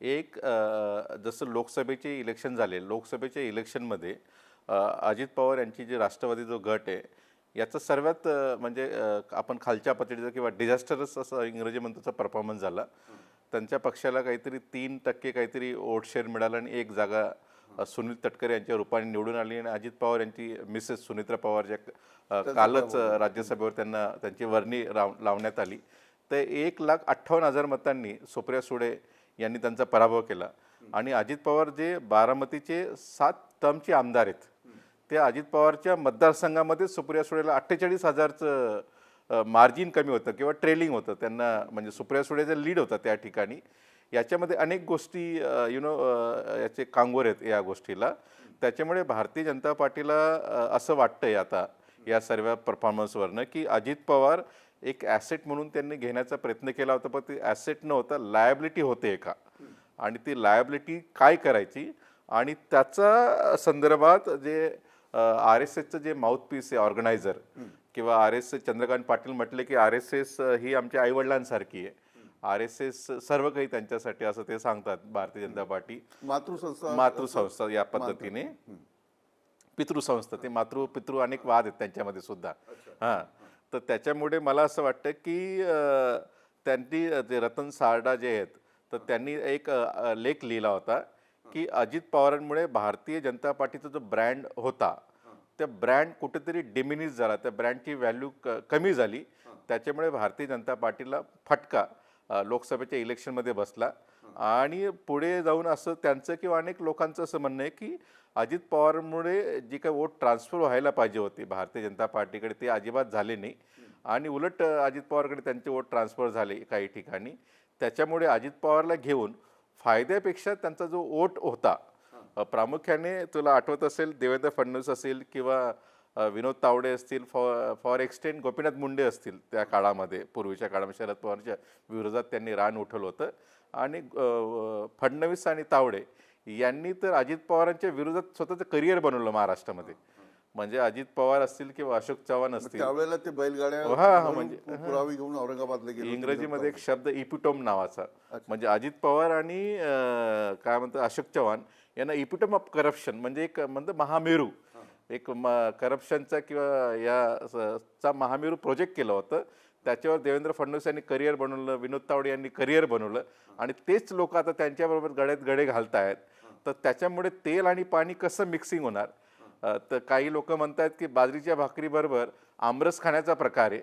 एक जसं लोकसभेचे इलेक्शन झाले लोकसभेच्या इलेक्शनमध्ये अजित पवार यांची जी राष्ट्रवादी जो गट आहे याचा सर्वात म्हणजे आपण खालच्या पातळीचा किंवा डिझास्टरच असं इंग्रजी म्हणतो परफॉर्मन्स झाला. त्यांच्या पक्षाला काहीतरी तीन टक्के काहीतरी वोट शेअर मिळाला आणि एक जागा सुनील तटकरे यांच्या रूपाने निवडून आली आणि अजित पवार यांची मिसेस सुनित्रा पवार ज्या कालच राज्यसभेवर त्यांना त्यांची वर्णी लाव लावण्यात आली. तर एक लाख अठ्ठावन्न हजार मतांनी सुप्रिया सुळे यांनी त्यांचा पराभव केला. आणि अजित पवार जे बारामतीचे सात टर्मचे आमदार आहेत ते अजित पवारच्या मतदारसंघामध्ये सुप्रिया सुळेला अठ्ठेचाळीस हजारचं मार्जिन कमी होतं किंवा ट्रेलिंग होतं. त्यांना म्हणजे सुप्रिया सुळेचा लीड होतं त्या ठिकाणी. याच्यामध्ये अनेक गोष्टी यु नो याचे कांगोर आहेत या गोष्टीला. त्याच्यामुळे भारतीय जनता पार्टीला असं वाटतंय आता या सर्व परफॉर्मन्सवरनं की अजित पवार एक ॲसेट म्हणून त्यांनी घेण्याचा प्रयत्न केला होता पण ती ॲसेट नव्हता लायबिलिटी होते का आणि ती लायबिलिटी काय करायची? आणि त्याचा संदर्भात जे आर एस एसचं जे माउथपीस आहे ऑर्गनायझर किंवा R S S Chandrakant Patil म्हटले की आर एस एस ही आमच्या आईवडिलांसारखी आहे. आर एस एस सर्व काही त्यांच्यासाठी असं ते सांगतात भारतीय जनता पार्टी. मातृसंस्था. मातृसंस्था या पद्धतीने. पितृसंस्था ते मातृ पितृ अनेक वाद आहेत त्यांच्यामध्ये सुद्धा. हां. तर त्याच्यामुळे मला असं वाटतं की त्यांनी ते रतन सारडा जे आहेत तर त्यांनी एक लेख लिहिला होता की अजित पवारांमुळे भारतीय जनता पार्टीचा जो ब्रँड होता त्या ब्रँड कुठेतरी डिमिनिश झाला त्या ब्रँडची व्हॅल्यू कमी झाली. त्याच्यामुळे भारतीय जनता पार्टीला फटका. लोकसभेच्या इलेक्शनमध्ये बसला. आणि पुढे जाऊन असं त्यांचं किंवा अनेक लोकांचं असं म्हणणं आहे की अजित पवारमुळे जी काही वोट ट्रान्सफर व्हायला पाहिजे होती भारतीय जनता पार्टीकडे ते अजिबात झाले नाही. आणि उलट अजित पवारकडे त्यांचे वोट ट्रान्सफर झाले काही ठिकाणी. त्याच्यामुळे अजित पवारला घेऊन फायद्यापेक्षा त्यांचा जो वोट होता प्रामुख्याने तुला आठवत असेल देवेंद्र फडणवीस असेल किंवा विनोद तावडे असतील for for extend Gopinath Munde असतील त्या काळामध्ये पूर्वीच्या काळामध्ये शरद पवारच्या विरोधात त्यांनी रान उठवलं होतं. आणि फडणवीस आणि तावडे यांनी तर अजित पवारांच्या विरोधात स्वतःचं करिअर बनवलं महाराष्ट्रामध्ये. म्हणजे अजित पवार असतील किंवा अशोक चव्हाण असतील. त्यावेळेला ते बैलगाड्या म्हणजे- पुरावी घेऊन औरंगाबादला गेले. इंग्रजीमध्ये एक शब्द इपिटोम नावाचा. म्हणजे अजित पवार आणि काय म्हणतात अशोक चव्हाण यांना इपिटोम ऑफ करप्शन म्हणजे एक म्हणतो महामेरू. एक म करप्शनचा किंवा या चा महामेरू प्रोजेक्ट केलं होतं. त्याच्यावर देवेंद्र फडणवीस यांनी करिअर बनवलं विनोद तावडे यांनी करिअर बनवलं आणि तेच लोक आता त्यांच्याबरोबर गड्यात गडे आहेत. तर त्याच्यामुळे तेल आणि पाणी कसं मिक्सिंग होणार? तर काही लोक म्हणतात की बाजरीच्या भाकरीबरोबर आमरस खाण्याचा प्रकार आहे.